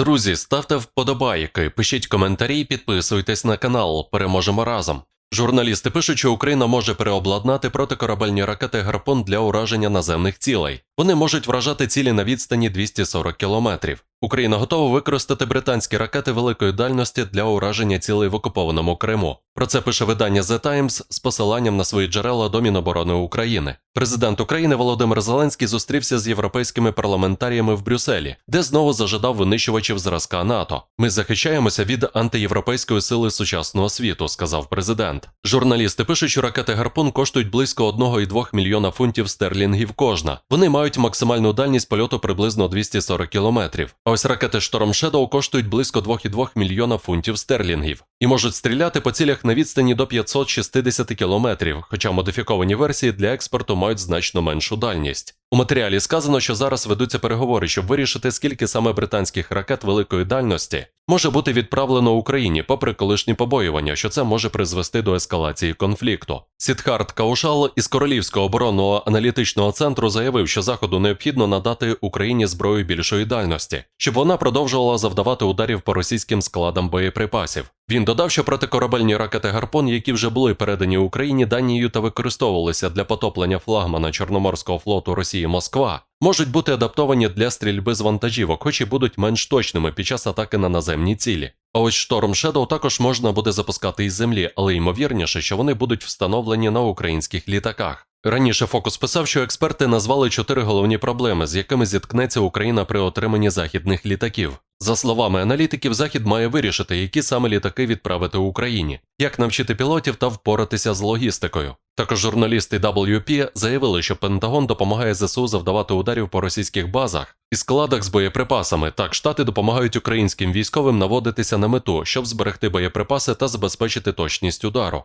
Друзі, ставте вподобайки, пишіть коментарі, підписуйтесь на канал. Переможемо разом. Журналісти пишуть, що Україна може переобладнати протикорабельні ракети гарпон для ураження наземних цілей. Вони можуть вражати цілі на відстані 240 кілометрів. Україна готова використати британські ракети великої дальності для ураження цілей в окупованому Криму. Про це пише видання The Times з посиланням на свої джерела до Міноборони України. Президент України Володимир Зеленський зустрівся з європейськими парламентаріями в Брюсселі, де знову зажадав винищувачів зразка НАТО. Ми захищаємося від антиєвропейської сили сучасного світу, сказав президент. Журналісти пишуть, що ракети Гарпун коштують близько 1,2 мільйона фунтів стерлінгів кожна. Вони мають максимальну дальність польоту приблизно 240 кілометрів. Ось ракети Шторм Shadow коштують близько 2,2 мільйона фунтів стерлінгів і можуть стріляти по цілях на відстані до 560 кілометрів, хоча модифіковані версії для експорту мають значно меншу дальність. У матеріалі сказано, що зараз ведуться переговори, щоб вирішити, скільки саме британських ракет великої дальності може бути відправлено Україні, попри колишні побоювання, що це може призвести до ескалації конфлікту. Сідхарт Каушал із Королівського оборонного аналітичного центру заявив, що заходу необхідно надати Україні зброю більшої дальності, щоб вона продовжувала завдавати ударів по російським складам боєприпасів. Він додав, що протикорабельні ракети Гарпон, які вже були передані Україні Данією та використовувалися для потоплення флагмана Чорноморського флоту Росії Москва, можуть бути адаптовані для стрільби з вантажівок, хоч і будуть менш точними під час атаки на наземні цілі. А ось Шторм Shadow також можна буде запускати із землі, але ймовірніше, що вони будуть встановлені на українських літаках. Раніше Фокус писав, що експерти назвали чотири головні проблеми, з якими зіткнеться Україна при отриманні західних літаків. За словами аналітиків, Захід має вирішити, які саме літаки відправити Україні, як навчити пілотів та впоратися з логістикою. Також журналісти WP заявили, що Пентагон допомагає ЗСУ завдавати ударів по російських базах і складах з боєприпасами. Так, штати допомагають українським військовим наводитися на мету, щоб зберегти боєприпаси та забезпечити точність удару.